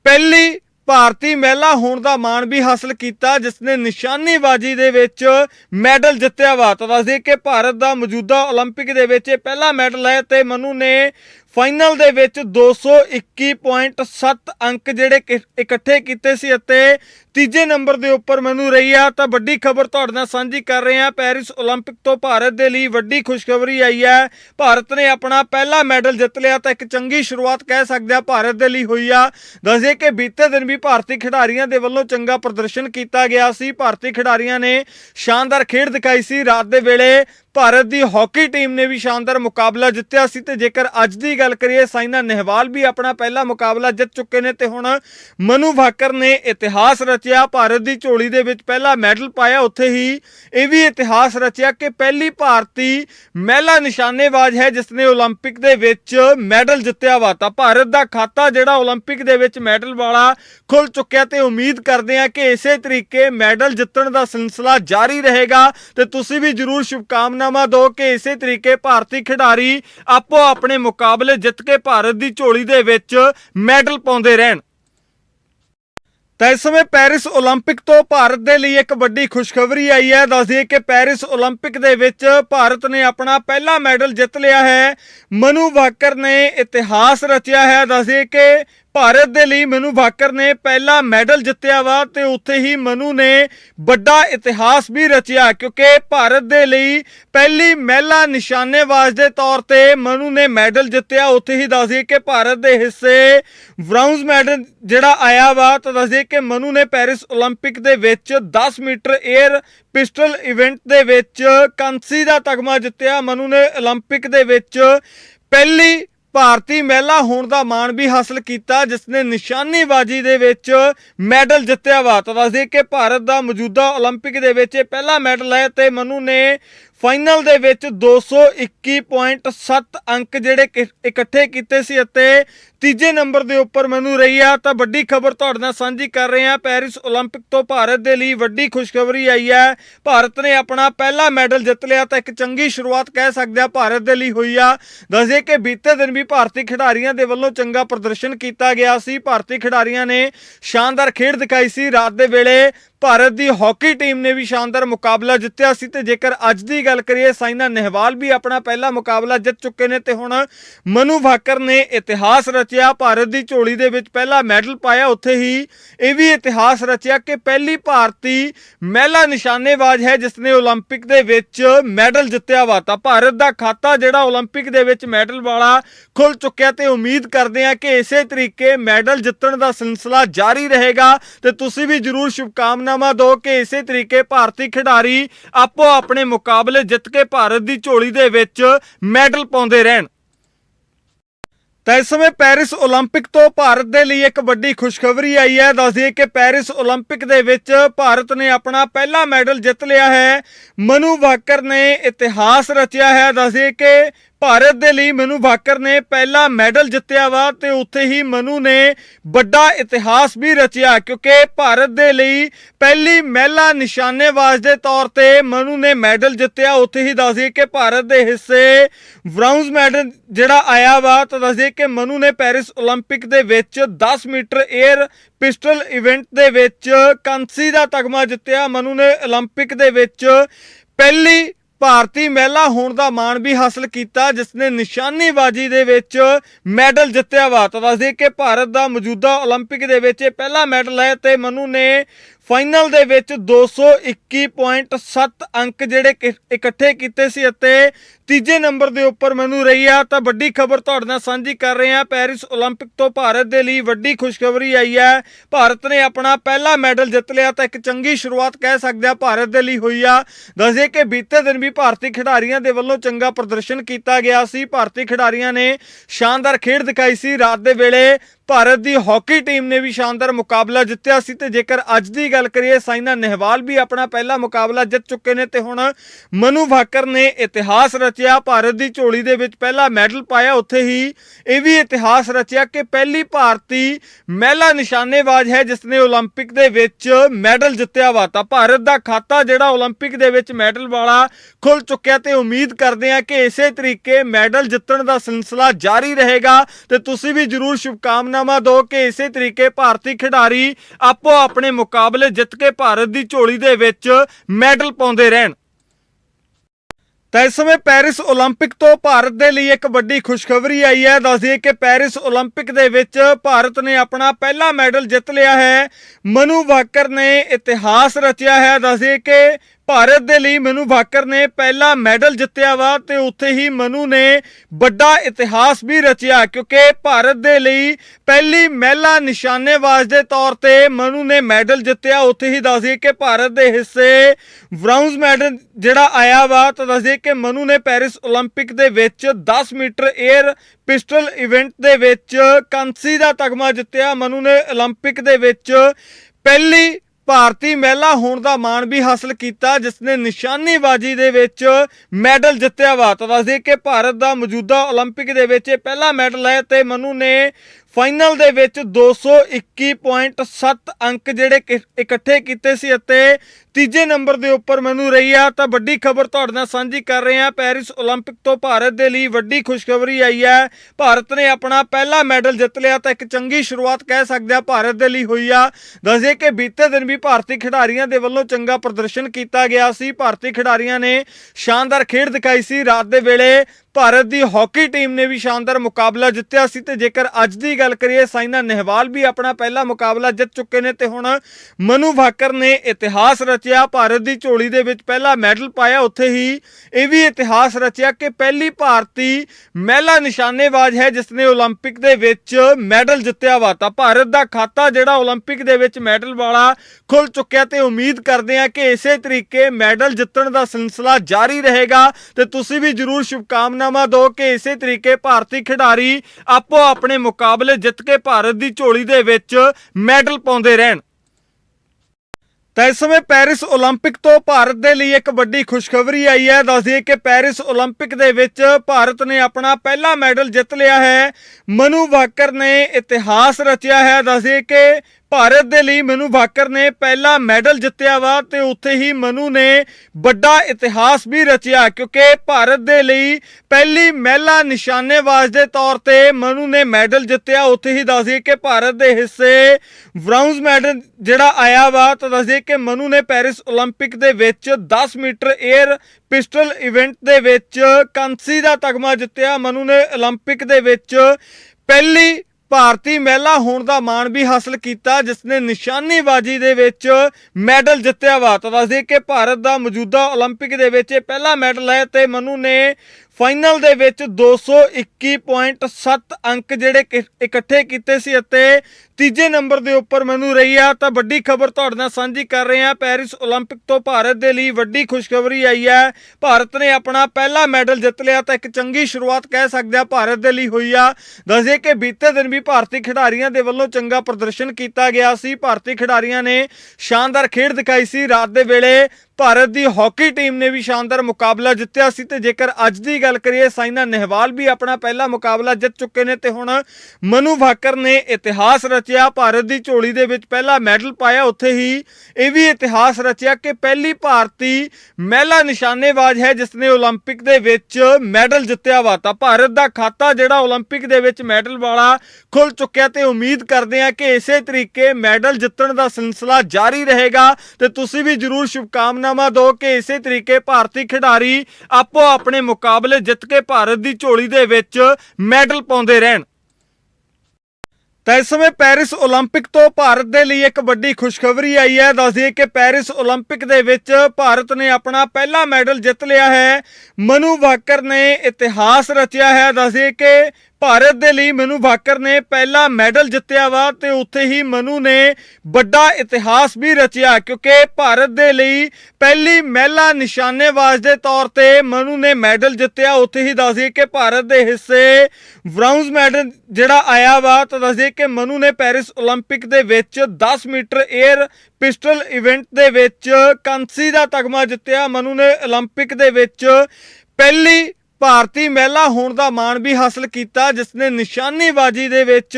ਪਹਿਲੀ ਭਾਰਤੀ ਮਹਿਲਾ ਹੋਣ ਦਾ ਮਾਣ ਵੀ ਹਾਸਲ ਕੀਤਾ ਜਿਸ ਨੇ ਨਿਸ਼ਾਨੇਬਾਜ਼ੀ ਦੇ ਵਿੱਚ ਮੈਡਲ ਜਿੱਤਿਆ ਵਾ ਤਾਂ ਦੱਸਦੇ ਕਿ ਭਾਰਤ ਦਾ ਮੌਜੂਦਾ 올림픽 ਦੇ ਵਿੱਚ ਇਹ ਪਹਿਲਾ ਮੈਡਲ ਹੈ ਤੇ ਮਨੂ ਨੇ ਫਾਈਨਲ ਦੇ ਵਿੱਚ 221.7 ਅੰਕ ਜਿਹੜੇ ਕਿ- ਇਕੱਠੇ ਕੀਤੇ ਸੀ ਅਤੇ ਤੀਜੇ ਨੰਬਰ ਦੇ ਉੱਪਰ ਮੈਨੂੰ ਰਹੀ ਆ ਤਾਂ ਵੱਡੀ ਖਬਰ ਤੁਹਾਡੇ ਨਾਲ ਸਾਂਝੀ ਕਰ ਰਹੇ ਹਾਂ ਪੈਰਿਸ 올림픽 ਤੋਂ ਭਾਰਤ ਦੇ ਲਈ ਵੱਡੀ ਖੁਸ਼ਖਬਰੀ ਆਈ ਹੈ ਭਾਰਤ ਨੇ ਆਪਣਾ ਪਹਿਲਾ ਮੈਡਲ ਜਿੱਤ ਲਿਆ ਤਾਂ ਇੱਕ ਚੰਗੀ ਸ਼ੁਰੂਆਤ ਕਹਿ ਸਕਦੇ ਆ ਭਾਰਤ ਦੇ ਲਈ ਹੋਈ ਆ ਦੱਸਦੇ ਕਿ ਬੀਤੇ ਦਿਨ ਵੀ ਭਾਰਤੀ ਖਿਡਾਰੀਆਂ ਦੇ ਵੱਲੋਂ ਚੰਗਾ ਪ੍ਰਦਰਸ਼ਨ ਕੀਤਾ ਗਿਆ ਸੀ ਭਾਰਤੀ ਖਿਡਾਰੀਆਂ ਨੇ ਸ਼ਾਨਦਾਰ ਖੇਡ ਦਿਖਾਈ ਸੀ ਰਾਤ ਦੇ ਵੇਲੇ ਭਾਰਤ ਦੀ ਹਾਕੀ ਟੀਮ ਨੇ ਵੀ ਸ਼ਾਨਦਾਰ ਮੁਕਾਬਲਾ ਜਿੱਤਿਆ ਸੀ ਤੇ ਜੇਕਰ ਅੱਜ ਦੀ ਗੱਲ ਕਰੀਏ ਸਾਈਨਾ ਨਹਿਵਾਲ ਵੀ ਆਪਣਾ ਪਹਿਲਾ ਮੁਕਾਬਲਾ ਜਿੱਤ ਚੁੱਕੇ ਨੇ ਤੇ ਹੁਣ ਮਨੂ ਭਾਕਰ ਨੇ ਇਤਿਹਾਸ ਰਚਿਆ ਭਾਰਤ ਦੀ ਝੋਲੀ ਦੇ ਵਿੱਚ ਪਹਿਲਾ ਮੈਡਲ ਪਾਇਆ ਉੱਥੇ ਹੀ ਇਹ ਵੀ ਇਤਿਹਾਸ ਰਚਿਆ ਕਿ ਪਹਿਲੀ ਭਾਰਤੀ ਮਹਿਲਾ ਨਿਸ਼ਾਨੇਬਾਜ਼ ਹੈ ਜਿਸ ਨੇ 올림픽 ਦੇ ਵਿੱਚ ਮੈਡਲ ਜਿੱਤਿਆ ਵਾ ਤਾਂ ਭਾਰਤ ਦਾ ਖਾਤਾ ਜਿਹੜਾ 올림픽 ਦੇ ਵਿੱਚ ਮੈਡਲ ਵਾਲਾ ਖੁੱਲ ਚੁੱਕਿਆ ਤੇ ਉਮੀਦ ਕਰਦੇ ਹਾਂ ਕਿ ਇਸੇ ਤਰੀਕੇ ਮੈਡਲ ਜਿੱਤਣ ਦਾ ਸਿਲਸਿਲਾ ਜਾਰੀ ਰਹੇਗਾ ਤੇ ਤੁਸੀਂ ਵੀ ਜਰੂਰ ਸ਼ੁਭਕਾਮਨਾਵਾਂ ਦਿਓ ਕਿ ਇਸੇ ਤਰੀਕੇ ਭਾਰਤੀ ਖਿਡਾਰੀ ਆਪੋ ਆਪਣੇ ਮੁਕਾਬਲੇ ਜਿੱਤ ਕੇ ਭਾਰਤ ਦੀ ਝੋਲੀ ਦੇ ਵਿੱਚ ਮੈਡਲ ਪਾਉਂਦੇ ਰਹਿਣ ਤਾਂ ਇਸ ਸਮੇਂ ਪੈਰਿਸ 올림픽 ਤੋਂ ਭਾਰਤ ਦੇ ਲਈ ਇੱਕ ਵੱਡੀ ਖੁਸ਼ਖਬਰੀ ਆਈ ਹੈ ਦੱਸ ਦਈਏ ਕਿ ਪੈਰਿਸ 올림픽 ਦੇ ਵਿੱਚ ਭਾਰਤ ਨੇ ਆਪਣਾ ਪਹਿਲਾ ਮੈਡਲ ਜਿੱਤ ਲਿਆ ਹੈ ਮਨੂ ਭਾਕਰ ਨੇ ਇਤਿਹਾਸ ਰਚਿਆ ਹੈ ਦੱਸ ਦਈਏ ਕਿ ਭਾਰਤ ਦੇ ਲਈ ਮਨੂ ਭਾਕਰ ਨੇ ਪਹਿਲਾ ਮੈਡਲ ਜਿੱਤਿਆ ਵਾ ਤੇ ਉੱਥੇ ਹੀ ਮਨੂ ਨੇ ਵੱਡਾ ਇਤਿਹਾਸ ਵੀ ਰਚਿਆ, ਕਿਉਂਕਿ ਭਾਰਤ ਦੇ ਲਈ ਪਹਿਲੀ ਮਹਿਲਾ ਨਿਸ਼ਾਨੇਬਾਜ਼ ਦੇ ਤੌਰ ਤੇ ਮਨੂ ਨੇ ਮੈਡਲ ਜਿੱਤਿਆ। ਉੱਥੇ ਹੀ ਦੱਸਦੀ ਕਿ ਭਾਰਤ ਦੇ ਹਿੱਸੇ ਬ੍ਰੌਂਜ਼ ਮੈਡਲ ਜਿਹੜਾ ਆਇਆ ਵਾ, ਤਾਂ ਦੱਸਦੀ ਕਿ ਮਨੂ ਨੇ ਪੈਰਿਸ 올림픽 ਦੇ ਵਿੱਚ 10 ਮੀਟਰ 에ਅਰ ਪਿਸਟਲ ਇਵੈਂਟ ਦੇ ਵਿੱਚ ਕਾਂਸੀ ਦਾ ਤਗਮਾ ਜਿੱਤਿਆ। ਮਨੂ ਨੇ 올림픽 ਦੇ ਵਿੱਚ ਪਹਿਲੀ ਭਾਰਤੀ ਮਹਿਲਾ ਹੋਣ ਦਾ ਮਾਣ ਵੀ ਹਾਸਲ ਕੀਤਾ ਜਿਸ ਨੇ ਨਿਸ਼ਾਨੇਬਾਜ਼ੀ ਦੇ ਵਿੱਚ ਮੈਡਲ ਜਿੱਤਿਆ ਵਾ ਤਾਂ ਦੱਸਦੇ ਕਿ ਭਾਰਤ ਦਾ ਮੌਜੂਦਾ 올림픽 ਦੇ ਵਿੱਚ ਇਹ ਪਹਿਲਾ ਮੈਡਲ ਹੈ ਤੇ ਮਨੂ ਨੇ ਫਾਈਨਲ ਦੇ ਵਿੱਚ 221.7 ਅੰਕ ਜਿਹੜੇ ਕਿ- ਇਕੱਠੇ ਕੀਤੇ ਸੀ ਅਤੇ ਤੀਜੇ ਨੰਬਰ ਦੇ ਉੱਪਰ ਮੈਨੂੰ ਰਹੀ ਆ ਤਾਂ ਵੱਡੀ ਖਬਰ ਤੁਹਾਡੇ ਨਾਲ ਸਾਂਝੀ ਕਰ ਰਹੇ ਹਾਂ ਪੈਰਿਸ 올림픽 ਤੋਂ ਭਾਰਤ ਦੇ ਲਈ ਵੱਡੀ ਖੁਸ਼ਖਬਰੀ ਆਈ ਹੈ ਭਾਰਤ ਨੇ ਆਪਣਾ ਪਹਿਲਾ ਮੈਡਲ ਜਿੱਤ ਲਿਆ ਤਾਂ ਇੱਕ ਚੰਗੀ ਸ਼ੁਰੂਆਤ ਕਹਿ ਸਕਦੇ ਆ ਭਾਰਤ ਦੇ ਲਈ ਹੋਈ ਆ ਦੱਸਦੇ ਕਿ ਬੀਤੇ ਦਿਨ ਵੀ ਭਾਰਤੀ ਖਿਡਾਰੀਆਂ ਦੇ ਵੱਲੋਂ ਚੰਗਾ ਪ੍ਰਦਰਸ਼ਨ ਕੀਤਾ ਗਿਆ ਸੀ ਭਾਰਤੀ ਖਿਡਾਰੀਆਂ ਨੇ ਸ਼ਾਨਦਾਰ ਖੇਡ ਦਿਖਾਈ ਸੀ ਰਾਤ ਦੇ ਵੇਲੇ ਭਾਰਤ ਦੀ ਹਾਕੀ ਟੀਮ ਨੇ ਵੀ ਸ਼ਾਨਦਾਰ ਮੁਕਾਬਲਾ ਜਿੱਤਿਆ ਸੀ ਤੇ ਜੇਕਰ ਅੱਜ ਦੀ ਗੱਲ ਕਰੀਏ ਸਾਈਨਾ ਨਹਿਵਾਲ ਵੀ ਆਪਣਾ ਪਹਿਲਾ ਮੁਕਾਬਲਾ ਜਿੱਤ ਚੁੱਕੇ ਨੇ ਤੇ ਹੁਣ ਮਨੂ ਭਾਕਰ ਨੇ ਇਤਿਹਾਸ ਰਚਿਆ ਭਾਰਤ ਦੀ ਝੋਲੀ ਦੇ ਵਿੱਚ ਪਹਿਲਾ ਮੈਡਲ ਪਾਇਆ ਉੱਥੇ ਹੀ ਇਹ ਵੀ ਇਤਿਹਾਸ ਰਚਿਆ ਕਿ ਪਹਿਲੀ ਭਾਰਤੀ ਮਹਿਲਾ ਨਿਸ਼ਾਨੇਬਾਜ਼ ਹੈ ਜਿਸ ਨੇ 올림픽 ਦੇ ਵਿੱਚ ਮੈਡਲ ਜਿੱਤਿਆ ਵਾ ਤਾਂ ਭਾਰਤ ਦਾ ਖਾਤਾ ਜਿਹੜਾ 올림픽 ਦੇ ਵਿੱਚ ਮੈਡਲ ਵਾਲਾ ਖੁੱਲ ਚੁੱਕਿਆ ਤੇ ਉਮੀਦ ਕਰਦੇ ਹਾਂ ਕਿ ਇਸੇ ਤਰੀਕੇ ਮੈਡਲ ਜਿੱਤਣ ਦਾ ਸਿਲਸਿਲਾ ਜਾਰੀ ਰਹੇਗਾ ਤੇ ਤੁਸੀਂ ਵੀ ਜਰੂਰ ਸ਼ੁਭਕਾਮਨਾਵਾਂ ਦਿਓ ਕਿ ਇਸੇ ਤਰੀਕੇ ਭਾਰਤੀ ਖਿਡਾਰੀ ਆਪੋ ਆਪਣੇ ਮੁਕਾਬਲੇ ਜਿੱਤ ਕੇ ਭਾਰਤ ਦੀ ਝੋਲੀ ਦੇ ਵਿੱਚ ਮੈਡਲ ਪਾਉਂਦੇ ਰਹਿਣ ਤਾਂ ਇਸ ਸਮੇਂ ਪੈਰਿਸ 올림픽 ਤੋਂ ਭਾਰਤ ਦੇ ਲਈ ਇੱਕ ਵੱਡੀ ਖੁਸ਼ਖਬਰੀ ਆਈ ਹੈ ਦੱਸ ਦਈਏ ਕਿ ਪੈਰਿਸ 올림픽 ਦੇ ਵਿੱਚ ਭਾਰਤ ਨੇ ਆਪਣਾ ਪਹਿਲਾ ਮੈਡਲ ਜਿੱਤ ਲਿਆ ਹੈ ਮਨੂ ਭਾਕਰ ਨੇ ਇਤਿਹਾਸ ਰਚਿਆ ਹੈ ਦੱਸ ਦਈਏ ਕਿ ਭਾਰਤ ਦੇ ਲਈ ਮੈਨੂੰ ਭਾਕਰ ਨੇ ਪਹਿਲਾ ਮੈਡਲ ਜਿੱਤਿਆ ਵਾ ਤੇ ਉੱਥੇ ਹੀ ਮਨੂ ਨੇ ਵੱਡਾ ਇਤਿਹਾਸ ਵੀ ਰਚਿਆ, ਕਿਉਂਕਿ ਭਾਰਤ ਦੇ ਲਈ ਪਹਿਲੀ ਮਹਿਲਾ ਨਿਸ਼ਾਨੇਬਾਜ਼ ਦੇ ਤੌਰ ਤੇ ਮਨੂ ਨੇ ਮੈਡਲ ਜਿੱਤਿਆ। ਉੱਥੇ ਹੀ ਦੱਸਦੀ ਕਿ ਭਾਰਤ ਦੇ ਹਿੱਸੇ ਬ੍ਰਾਂਜ਼ ਮੈਡਲ ਜਿਹੜਾ ਆਇਆ ਵਾ ਤਾਂ ਦੱਸਦੀ ਕਿ ਮਨੂ ਨੇ ਪੈਰਿਸ 올림픽 ਦੇ ਵਿੱਚ 10 ਮੀਟਰ 에ਅਰ ਪਿਸਟਲ ਇਵੈਂਟ ਦੇ ਵਿੱਚ ਕਾਂਸੀ ਦਾ ਤਗਮਾ ਜਿੱਤਿਆ। ਮਨੂ ਨੇ 올림픽 ਦੇ ਵਿੱਚ ਪਹਿਲੀ ਭਾਰਤੀ ਮਹਿਲਾ ਹੋਣ ਦਾ ਮਾਣ ਵੀ ਹਾਸਲ ਕੀਤਾ ਜਿਸ ਨੇ ਨਿਸ਼ਾਨੇਬਾਜ਼ੀ ਦੇ ਵਿੱਚ ਮੈਡਲ ਜਿੱਤਿਆ ਵਾ ਤਾਂ ਦੱਸਦੇ ਕਿ ਭਾਰਤ ਦਾ ਮੌਜੂਦਾ 올림픽 ਦੇ ਵਿੱਚ ਇਹ ਪਹਿਲਾ ਮੈਡਲ ਹੈ ਤੇ ਮਨੂ ਨੇ ਫਾਈਨਲ ਦੇ ਵਿੱਚ 221.7 ਅੰਕ ਜਿਹੜੇ ਕਿ ਇਕੱਠੇ ਕੀਤੇ ਸੀ ਅਤੇ ਤੀਜੇ ਨੰਬਰ ਦੇ ਉੱਪਰ ਮੈਨੂੰ ਰਹੀ ਆ ਤਾਂ ਵੱਡੀ ਖਬਰ ਤੁਹਾਡੇ ਨਾਲ ਸਾਂਝੀ ਕਰ ਰਹੇ ਹਾਂ ਪੈਰਿਸ 올림픽 ਤੋਂ ਭਾਰਤ ਦੇ ਲਈ ਵੱਡੀ ਖੁਸ਼ਖਬਰੀ ਆਈ ਹੈ ਭਾਰਤ ਨੇ ਆਪਣਾ ਪਹਿਲਾ ਮੈਡਲ ਜਿੱਤ ਲਿਆ ਤਾਂ ਇੱਕ ਚੰਗੀ ਸ਼ੁਰੂਆਤ ਕਹਿ ਸਕਦੇ ਆ ਭਾਰਤ ਦੇ ਲਈ ਹੋਈ ਆ ਦੱਸਦੇ ਕਿ ਬੀਤੇ ਦਿਨ ਵੀ ਭਾਰਤੀ ਖਿਡਾਰੀਆਂ ਦੇ ਵੱਲੋਂ ਚੰਗਾ ਪ੍ਰਦਰਸ਼ਨ ਕੀਤਾ ਗਿਆ ਸੀ ਭਾਰਤੀ ਖਿਡਾਰੀਆਂ ਨੇ ਸ਼ਾਨਦਾਰ ਖੇਡ ਦਿਖਾਈ ਸੀ ਰਾਤ ਦੇ ਵੇਲੇ ਭਾਰਤ ਦੀ ਹਾਕੀ ਟੀਮ ਨੇ ਵੀ ਸ਼ਾਨਦਾਰ ਮੁਕਾਬਲਾ ਜਿੱਤਿਆ ਸੀ ਤੇ ਜੇਕਰ ਅੱਜ ਦੀ ਗੱਲ ਕਰੀਏ ਸਾਈਨਾ ਨਹਿਵਾਲ ਵੀ ਆਪਣਾ ਪਹਿਲਾ ਮੁਕਾਬਲਾ ਜਿੱਤ ਚੁੱਕੇ ਨੇ ਤੇ ਹੁਣ ਮਨੂ ਭਾਕਰ ਨੇ ਇਤਿਹਾਸ ਰਚਿਆ ਭਾਰਤ ਦੀ ਝੋਲੀ ਦੇ ਵਿੱਚ ਪਹਿਲਾ ਮੈਡਲ ਪਾਇਆ ਉੱਥੇ ਹੀ ਇਹ ਵੀ ਇਤਿਹਾਸ ਰਚਿਆ ਕਿ ਪਹਿਲੀ ਭਾਰਤੀ ਮਹਿਲਾ ਨਿਸ਼ਾਨੇਬਾਜ਼ ਹੈ ਜਿਸ ਨੇ 올림픽 ਦੇ ਵਿੱਚ ਮੈਡਲ ਜਿੱਤਿਆ ਵਾ ਤਾਂ ਭਾਰਤ ਦਾ ਖਾਤਾ ਜਿਹੜਾ 올림픽 ਦੇ ਵਿੱਚ ਮੈਡਲ ਵਾਲਾ ਖੁੱਲ ਚੁੱਕਿਆ ਤੇ ਉਮੀਦ ਕਰਦੇ ਹਾਂ ਕਿ ਇਸੇ ਤਰੀਕੇ ਮੈਡਲ ਜਿੱਤਣ ਦਾ ਸਿਲਸਿਲਾ ਜਾਰੀ ਰਹੇਗਾ ਤੇ ਤੁਸੀਂ ਵੀ ਜਰੂਰ ਸ਼ੁਭਕਾਮਨਾਵਾਂ ਦਿਓ ਕਿ ਇਸੇ ਤਰੀਕੇ ਭਾਰਤੀ ਖਿਡਾਰੀ ਆਪੋ ਆਪਣੇ ਮੁਕਾਬਲੇ ਜਿੱਤ ਕੇ ਭਾਰਤ ਦੀ ਝੋਲੀ ਦੇ ਵਿੱਚ ਮੈਡਲ ਪਾਉਂਦੇ ਰਹਿਣ ਤਾਂ ਇਸ ਸਮੇਂ ਪੈਰਿਸ 올림픽 ਤੋਂ ਭਾਰਤ ਦੇ ਲਈ ਇੱਕ ਵੱਡੀ ਖੁਸ਼ਖਬਰੀ ਆਈ ਹੈ ਦੱਸਦੀਏ ਕਿ ਪੈਰਿਸ 올림픽 ਦੇ ਵਿੱਚ ਭਾਰਤ ਨੇ ਆਪਣਾ ਪਹਿਲਾ ਮੈਡਲ ਜਿੱਤ ਲਿਆ ਹੈ ਮਨੂ ਭਾਕਰ ਨੇ ਇਤਿਹਾਸ ਰਚਿਆ ਹੈ ਦੱਸਦੀਏ ਕਿ ਭਾਰਤ ਦੇ ਲਈ ਮਨੂ ਭਾਕਰ ਨੇ ਪਹਿਲਾ ਮੈਡਲ ਜਿੱਤਿਆ ਵਾ ਤੇ ਉੱਥੇ ਹੀ ਮਨੂ ਨੇ ਵੱਡਾ ਇਤਿਹਾਸ ਵੀ ਰਚਿਆ, ਕਿਉਂਕਿ ਭਾਰਤ ਦੇ ਲਈ ਪਹਿਲੀ ਮਹਿਲਾ ਨਿਸ਼ਾਨੇਬਾਜ਼ ਦੇ ਤੌਰ ਤੇ ਮਨੂ ਨੇ ਮੈਡਲ ਜਿੱਤਿਆ। ਉੱਥੇ ਹੀ ਦੱਸ ਦਈਏ ਕਿ ਭਾਰਤ ਦੇ ਹਿੱਸੇ ਬ੍ਰਾਂਜ਼ ਮੈਡਲ ਜਿਹੜਾ ਆਇਆ ਵਾ, ਤਾਂ ਦੱਸ ਦਈਏ ਕਿ ਮਨੂ ਨੇ ਪੈਰਿਸ 올림픽 ਦੇ ਵਿੱਚ 10 ਮੀਟਰ 에ਅਰ ਪਿਸਟਲ ਇਵੈਂਟ ਦੇ ਵਿੱਚ ਕਾਂਸੀ ਦਾ ਤਗਮਾ ਜਿੱਤਿਆ। ਮਨੂ ਨੇ 올림픽 ਦੇ ਵਿੱਚ ਪਹਿਲੀ ਭਾਰਤੀ ਮਹਿਲਾ ਹੋਣ ਦਾ ਮਾਣ ਵੀ ਹਾਸਲ ਕੀਤਾ ਜਿਸ ਨੇ ਨਿਸ਼ਾਨੇਬਾਜ਼ੀ ਦੇ ਵਿੱਚ ਮੈਡਲ ਜਿੱਤਿਆ ਵਾ ਤਾਂ ਦੱਸਦੇ ਕਿ ਭਾਰਤ ਦਾ ਮੌਜੂਦਾ 올림픽 ਦੇ ਵਿੱਚ ਇਹ ਪਹਿਲਾ ਮੈਡਲ ਹੈ ਤੇ ਮਨੂ ਨੇ ਫਾਈਨਲ ਦੇ ਵਿੱਚ 221.7 ਅੰਕ ਜਿਹੜੇ ਕਿ ਇਕੱਠੇ ਕੀਤੇ ਸੀ ਅਤੇ ਤੀਜੇ ਨੰਬਰ ਦੇ ਉੱਪਰ ਮੈਨੂੰ ਰਹੀ ਆ ਤਾਂ ਵੱਡੀ ਖਬਰ ਤੁਹਾਡੇ ਨਾਲ ਸਾਂਝੀ ਕਰ ਰਹੇ ਹਾਂ ਪੈਰਿਸ 올림픽 ਤੋਂ ਭਾਰਤ ਦੇ ਲਈ ਵੱਡੀ ਖੁਸ਼ਖਬਰੀ ਆਈ ਹੈ ਭਾਰਤ ਨੇ ਆਪਣਾ ਪਹਿਲਾ ਮੈਡਲ ਜਿੱਤ ਲਿਆ ਤਾਂ ਇੱਕ ਚੰਗੀ ਸ਼ੁਰੂਆਤ ਕਹਿ ਸਕਦੇ ਆ ਭਾਰਤ ਦੇ ਲਈ ਹੋਈ ਆ ਦੱਸਦੇ ਕਿ ਬੀਤੇ ਦਿਨ ਵੀ ਭਾਰਤੀ ਖਿਡਾਰੀਆਂ ਦੇ ਵੱਲੋਂ ਚੰਗਾ ਪ੍ਰਦਰਸ਼ਨ ਕੀਤਾ ਗਿਆ ਸੀ ਭਾਰਤੀ ਖਿਡਾਰੀਆਂ ਨੇ ਸ਼ਾਨਦਾਰ ਖੇਡ ਦਿਖਾਈ ਸੀ ਰਾਤ ਦੇ ਵੇਲੇ ਭਾਰਤ ਦੀ ਹਾਕੀ ਟੀਮ ਨੇ ਵੀ ਸ਼ਾਨਦਾਰ ਮੁਕਾਬਲਾ ਜਿੱਤਿਆ ਸੀ ਤੇ ਜੇਕਰ ਅੱਜ ਦੀ ਗੱਲ ਕਰੀਏ ਸਾਈਨਾ ਨਹਿਵਾਲ ਵੀ ਆਪਣਾ ਪਹਿਲਾ ਮੁਕਾਬਲਾ ਜਿੱਤ ਚੁੱਕੇ ਨੇ ਤੇ ਹੁਣ ਮਨੂ ਭਾਕਰ ਨੇ ਇਤਿਹਾਸ ਰਚਿਆ ਭਾਰਤ ਦੀ ਝੋਲੀ ਦੇ ਵਿੱਚ ਪਹਿਲਾ ਮੈਡਲ ਪਾਇਆ ਉੱਥੇ ਹੀ ਇਹ ਵੀ ਇਤਿਹਾਸ ਰਚਿਆ ਕਿ ਪਹਿਲੀ ਭਾਰਤੀ ਮਹਿਲਾ ਨਿਸ਼ਾਨੇਬਾਜ਼ ਹੈ ਜਿਸ ਨੇ 올림픽 ਦੇ ਵਿੱਚ ਮੈਡਲ ਜਿੱਤਿਆ ਵਾ ਤਾਂ ਭਾਰਤ ਦਾ ਖਾਤਾ ਜਿਹੜਾ 올림픽 ਦੇ ਵਿੱਚ ਮੈਡਲ ਵਾਲਾ ਖੁੱਲ ਚੁੱਕਿਆ ਤੇ ਉਮੀਦ ਕਰਦੇ ਹਾਂ ਕਿ ਇਸੇ ਤਰੀਕੇ ਮੈਡਲ ਜਿੱਤਣ ਦਾ ਸਿਲਸਿਲਾ ਜਾਰੀ ਰਹੇਗਾ ਤੇ ਤੁਸੀਂ ਵੀ ਜਰੂਰ ਸ਼ੁਭਕਾਮਨਾਵਾਂ ਦਿਓ ਕਿ ਇਸੇ ਤਰੀਕੇ ਭਾਰਤੀ ਖਿਡਾਰੀ ਆਪੋ ਆਪਣੇ ਮੁਕਾਬਲੇ ਜਿੱਤ ਕੇ ਭਾਰਤ ਦੀ ਝੋਲੀ ਦੇ ਵਿੱਚ ਮੈਡਲ ਪਾਉਂਦੇ ਰਹਿਣ ਤਾਂ ਇਸ ਸਮੇਂ ਪੈਰਿਸ 올림픽 ਤੋਂ ਭਾਰਤ ਦੇ ਲਈ ਇੱਕ ਵੱਡੀ ਖੁਸ਼ਖਬਰੀ ਆਈ ਹੈ ਦੱਸਦੀਏ ਕਿ ਪੈਰਿਸ 올림픽 ਦੇ ਵਿੱਚ ਭਾਰਤ ਨੇ ਆਪਣਾ ਪਹਿਲਾ ਮੈਡਲ ਜਿੱਤ ਲਿਆ ਹੈ ਮਨੂ ਭਾਕਰ ਨੇ ਇਤਿਹਾਸ ਰਚਿਆ ਹੈ ਦੱਸਦੀਏ ਕਿ ਭਾਰਤ ਦੇ ਲਈ ਮੈਨੂੰ ਭਾਕਰ ਨੇ ਪਹਿਲਾ ਮੈਡਲ ਜਿੱਤਿਆ ਵਾ ਤੇ ਉੱਥੇ ਹੀ ਮਨੂ ਨੇ ਵੱਡਾ ਇਤਿਹਾਸ ਵੀ ਰਚਿਆ, ਕਿਉਂਕਿ ਭਾਰਤ ਦੇ ਲਈ ਪਹਿਲੀ ਮਹਿਲਾ ਨਿਸ਼ਾਨੇਬਾਜ਼ ਦੇ ਤੌਰ ਤੇ ਮਨੂ ਨੇ ਮੈਡਲ ਜਿੱਤਿਆ। ਉੱਥੇ ਹੀ ਦੱਸਦੀ ਕਿ ਭਾਰਤ ਦੇ ਹਿੱਸੇ ਬ੍ਰੌਂਜ਼ ਮੈਡਲ ਜਿਹੜਾ ਆਇਆ ਵਾ ਤਾਂ ਦੱਸਦੀ ਕਿ ਮਨੂ ਨੇ ਪੈਰਿਸ 올림픽 ਦੇ ਵਿੱਚ 10 ਮੀਟਰ 에ਅਰ ਪਿਸਟਲ ਇਵੈਂਟ ਦੇ ਵਿੱਚ ਕਾਂਸੀ ਦਾ ਤਗਮਾ ਜਿੱਤਿਆ। ਮਨੂ ਨੇ 올림픽 ਦੇ ਵਿੱਚ ਪਹਿਲੀ ਭਾਰਤੀ ਮਹਿਲਾ ਹੋਣ ਦਾ ਮਾਣ ਵੀ ਹਾਸਲ ਕੀਤਾ ਜਿਸ ਨੇ ਨਿਸ਼ਾਨੇਬਾਜ਼ੀ ਦੇ ਵਿੱਚ ਮੈਡਲ ਜਿੱਤਿਆ ਵਾ ਤਾਂ ਦੱਸਦੇ ਕਿ ਭਾਰਤ ਦਾ ਮੌਜੂਦਾ 올림픽 ਦੇ ਵਿੱਚ ਇਹ ਪਹਿਲਾ ਮੈਡਲ ਹੈ ਤੇ ਮਨੂ ਨੇ ਫਾਈਨਲ ਦੇ ਵਿੱਚ 221.7 ਅੰਕ ਜਿਹੜੇ ਕਿ ਇਕੱਠੇ ਕੀਤੇ ਸੀ ਅਤੇ ਤੀਜੇ ਨੰਬਰ ਦੇ ਉੱਪਰ ਮੈਨੂੰ ਰਹੀ ਆ ਤਾਂ ਵੱਡੀ ਖਬਰ ਤੁਹਾਡੇ ਨਾਲ ਸਾਂਝੀ ਕਰ ਰਹੇ ਹਾਂ ਪੈਰਿਸ 올림픽 ਤੋਂ ਭਾਰਤ ਦੇ ਲਈ ਵੱਡੀ ਖੁਸ਼ਖਬਰੀ ਆਈ ਹੈ ਭਾਰਤ ਨੇ ਆਪਣਾ ਪਹਿਲਾ ਮੈਡਲ ਜਿੱਤ ਲਿਆ ਤਾਂ ਇੱਕ ਚੰਗੀ ਸ਼ੁਰੂਆਤ ਕਹਿ ਸਕਦੇ ਆ ਭਾਰਤ ਦੇ ਲਈ ਹੋਈ ਆ ਦੱਸਦੇ ਕਿ ਬੀਤੇ ਦਿਨ ਵੀ ਭਾਰਤੀ ਖਿਡਾਰੀਆਂ ਦੇ ਵੱਲੋਂ ਚੰਗਾ ਪ੍ਰਦਰਸ਼ਨ ਕੀਤਾ ਗਿਆ ਸੀ ਭਾਰਤੀ ਖਿਡਾਰੀਆਂ ਨੇ ਸ਼ਾਨਦਾਰ ਖੇਡ ਦਿਖਾਈ ਸੀ ਰਾਤ ਦੇ ਵੇਲੇ ਭਾਰਤ ਦੀ ਹਾਕੀ ਟੀਮ ਨੇ ਵੀ ਸ਼ਾਨਦਾਰ ਮੁਕਾਬਲਾ ਜਿੱਤਿਆ ਸੀ ਤੇ ਜੇਕਰ ਅੱਜ ਦੀ ਗੱਲ ਕਰੀਏ ਸਾਈਨਾ ਨਹਿਵਾਲ ਵੀ ਆਪਣਾ ਪਹਿਲਾ ਮੁਕਾਬਲਾ ਜਿੱਤ ਚੁੱਕੇ ਨੇ ਤੇ ਹੁਣ ਮਨੂ ਭਾਕਰ ਨੇ ਇਤਿਹਾਸ ਰਚਿਆ ਭਾਰਤ ਦੀ ਝੋਲੀ ਦੇ ਵਿੱਚ ਪਹਿਲਾ ਮੈਡਲ ਪਾਇਆ ਉੱਥੇ ਹੀ ਇਹ ਵੀ ਇਤਿਹਾਸ ਰਚਿਆ ਕਿ ਪਹਿਲੀ ਭਾਰਤੀ ਮਹਿਲਾ ਨਿਸ਼ਾਨੇਬਾਜ਼ ਹੈ ਜਿਸ ਨੇ 올림픽 ਦੇ ਵਿੱਚ ਮੈਡਲ ਜਿੱਤਿਆ ਵਾ ਤਾਂ ਭਾਰਤ ਦਾ ਖਾਤਾ ਜਿਹੜਾ 올림픽 ਦੇ ਵਿੱਚ ਮੈਡਲ ਵਾਲਾ ਖੁੱਲ ਚੁੱਕਿਆ ਤੇ ਉਮੀਦ ਕਰਦੇ ਹਾਂ ਕਿ ਇਸੇ ਤਰੀਕੇ ਮੈਡਲ ਜਿੱਤਣ ਦਾ ਸਿਲਸਿਲਾ ਜਾਰੀ ਰਹੇਗਾ ਤੇ ਤੁਸੀਂ ਵੀ ਜਰੂਰ ਸ਼ੁਭਕਾਮਨਾਵਾਂ ਦਿਓ ਕਿ ਇਸੇ ਤਰੀਕੇ ਭਾਰਤੀ ਖਿਡਾਰੀ ਆਪੋ ਆਪਣੇ ਮੁਕਾਬਲੇ ਜਿੱਤ ਕੇ ਭਾਰਤ ਦੀ ਝੋਲੀ ਦੇ ਵਿੱਚ ਮੈਡਲ ਪਾਉਂਦੇ ਰਹਿਣ ਤਾਂ ਇਸ ਸਮੇਂ ਪੈਰਿਸ 올림픽 ਤੋਂ ਭਾਰਤ ਦੇ ਲਈ ਇੱਕ ਵੱਡੀ ਖੁਸ਼ਖਬਰੀ ਆਈ ਹੈ ਦੱਸ ਦਈਏ ਕਿ ਪੈਰਿਸ 올림픽 ਦੇ ਵਿੱਚ ਭਾਰਤ ਨੇ ਆਪਣਾ ਪਹਿਲਾ ਮੈਡਲ ਜਿੱਤ ਲਿਆ ਹੈ ਮਨੂ ਭਾਕਰ ਨੇ ਇਤਿਹਾਸ ਰਚਿਆ ਹੈ ਦੱਸ ਦਈਏ ਕਿ ਭਾਰਤ ਦੇ ਲਈ ਮੈਨੂੰ ਭਾਕਰ ਨੇ ਪਹਿਲਾ ਮੈਡਲ ਜਿੱਤਿਆ ਵਾ ਤੇ ਉੱਥੇ ਹੀ ਮਨੂ ਨੇ ਵੱਡਾ ਇਤਿਹਾਸ ਵੀ ਰਚਿਆ, ਕਿਉਂਕਿ ਭਾਰਤ ਦੇ ਲਈ ਪਹਿਲੀ ਮਹਿਲਾ ਨਿਸ਼ਾਨੇਬਾਜ਼ ਦੇ ਤੌਰ ਤੇ ਮਨੂ ਨੇ ਮੈਡਲ ਜਿੱਤਿਆ। ਉੱਥੇ ਹੀ ਦੱਸਦੀ ਕਿ ਭਾਰਤ ਦੇ ਹਿੱਸੇ ਬ੍ਰਾਂਜ਼ ਮੈਡਲ ਜਿਹੜਾ ਆਇਆ ਵਾ ਤਾਂ ਦੱਸਦੀ ਕਿ ਮਨੂ ਨੇ ਪੈਰਿਸ 올림픽 ਦੇ ਵਿੱਚ 10 ਮੀਟਰ 에ਅਰ ਪਿਸਟਲ ਇਵੈਂਟ ਦੇ ਵਿੱਚ ਕਾਂਸੀ ਦਾ ਤਗਮਾ ਜਿੱਤਿਆ। ਮਨੂ ਨੇ 올림픽 ਦੇ ਵਿੱਚ ਪਹਿਲੀ ਭਾਰਤੀ ਮਹਿਲਾ ਹੋਣ ਦਾ ਮਾਣ ਵੀ ਹਾਸਲ ਕੀਤਾ ਜਿਸ ਨੇ ਨਿਸ਼ਾਨੇਬਾਜ਼ੀ ਦੇ ਵਿੱਚ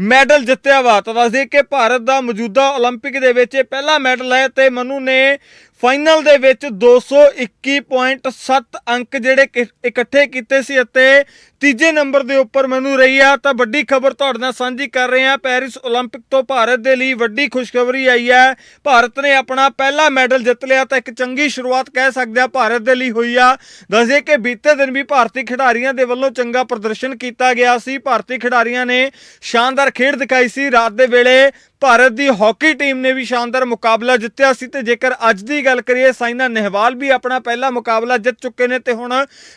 ਮੈਡਲ ਜਿੱਤਿਆ ਵਾ ਤਾਂ ਦੱਸਦੇ ਕਿ ਭਾਰਤ ਦਾ ਮੌਜੂਦਾ 올림픽 ਦੇ ਵਿੱਚ ਇਹ ਪਹਿਲਾ ਮੈਡਲ ਹੈ ਤੇ ਮਨੂ ਨੇ ਫਾਈਨਲ ਦੇ ਵਿੱਚ 221.7 ਅੰਕ ਜਿਹੜੇ ਕਿ- ਇਕੱਠੇ ਕੀਤੇ ਸੀ ਅਤੇ ਤੀਜੇ ਨੰਬਰ ਦੇ ਉੱਪਰ ਮੈਨੂੰ ਰਹੀ ਆ ਤਾਂ ਵੱਡੀ ਖਬਰ ਤੁਹਾਡੇ ਨਾਲ ਸਾਂਝੀ ਕਰ ਰਹੇ ਹਾਂ ਪੈਰਿਸ 올림픽 ਤੋਂ ਭਾਰਤ ਦੇ ਲਈ ਵੱਡੀ ਖੁਸ਼ਖਬਰੀ ਆਈ ਹੈ ਭਾਰਤ ਨੇ ਆਪਣਾ ਪਹਿਲਾ ਮੈਡਲ ਜਿੱਤ ਲਿਆ ਤਾਂ ਇੱਕ ਚੰਗੀ ਸ਼ੁਰੂਆਤ ਕਹਿ ਸਕਦੇ ਆ ਭਾਰਤ ਦੇ ਲਈ ਹੋਈ ਆ ਦੱਸਦੇ ਕਿ ਬੀਤੇ ਦਿਨ ਵੀ ਭਾਰਤੀ ਖਿਡਾਰੀਆਂ ਦੇ ਵੱਲੋਂ ਚੰਗਾ ਪ੍ਰਦਰਸ਼ਨ ਕੀਤਾ ਗਿਆ ਸੀ ਭਾਰਤੀ ਖਿਡਾਰੀਆਂ ਨੇ ਸ਼ਾਨਦਾਰ ਖੇਡ ਦਿਖਾਈ ਸੀ ਰਾਤ ਦੇ ਵੇਲੇ ਭਾਰਤ ਦੀ ਹਾਕੀ ਟੀਮ ਨੇ ਵੀ ਸ਼ਾਨਦਾਰ ਮੁਕਾਬਲਾ ਜਿੱਤਿਆ ਸੀ ਤੇ ਜੇਕਰ ਅੱਜ ਦੀ ਗੱਲ ਕਰੀਏ ਸਾਈਨਾ ਨਹਿਵਾਲ ਵੀ ਆਪਣਾ ਪਹਿਲਾ ਮੁਕਾਬਲਾ ਜਿੱਤ ਚੁੱਕੇ ਨੇ ਤੇ ਹੁਣ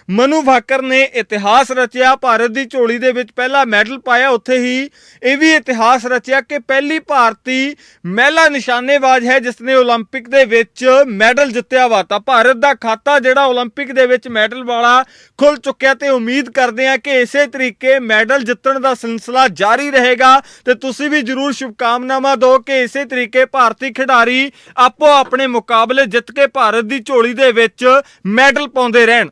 ਮਨੂ ਭਾਕਰ ਨੇ ਇਤਿਹਾਸ ਰਚਿਆ ਭਾਰਤ ਦੀ ਝੋਲੀ ਦੇ ਵਿੱਚ ਪਹਿਲਾ ਮੈਡਲ ਪਾਇਆ ਉੱਥੇ ਹੀ ਇਹ ਵੀ ਇਤਿਹਾਸ ਰਚਿਆ ਕਿ ਪਹਿਲੀ ਭਾਰਤੀ ਮਹਿਲਾ ਨਿਸ਼ਾਨੇਬਾਜ਼ ਹੈ ਜਿਸ ਨੇ 올림픽 ਦੇ ਵਿੱਚ ਮੈਡਲ ਜਿੱਤਿਆ ਵਾ ਤਾਂ ਭਾਰਤ ਦਾ ਖਾਤਾ ਜਿਹੜਾ 올림픽 ਦੇ ਵਿੱਚ ਮੈਡਲ ਵਾਲਾ ਖੁੱਲ ਚੁੱਕਿਆ ਤੇ ਉਮੀਦ ਕਰਦੇ ਹਾਂ ਕਿ ਇਸੇ ਤਰੀਕੇ ਮੈਡਲ ਜਿੱਤਣ ਦਾ ਸਿਲਸਿਲਾ ਜਾਰੀ ਰਹੇਗਾ ਤੇ ਤੁਸੀਂ ਵੀ ਜਰੂਰ ਸ਼ੁਭਕਾਮਨਾਵਾਂ ਦਿਓ ਕਿ ਇਸੇ ਤਰੀਕੇ ਭਾਰਤੀ ਖਿਡਾਰੀ ਆਪੋ ਆਪਣੇ ਮੁਕਾਬਲੇ ਜਿੱਤ ਕੇ ਭਾਰਤ ਦੀ ਝੋਲੀ ਦੇ ਵਿੱਚ ਮੈਡਲ ਪਾਉਂਦੇ ਰਹਿਣ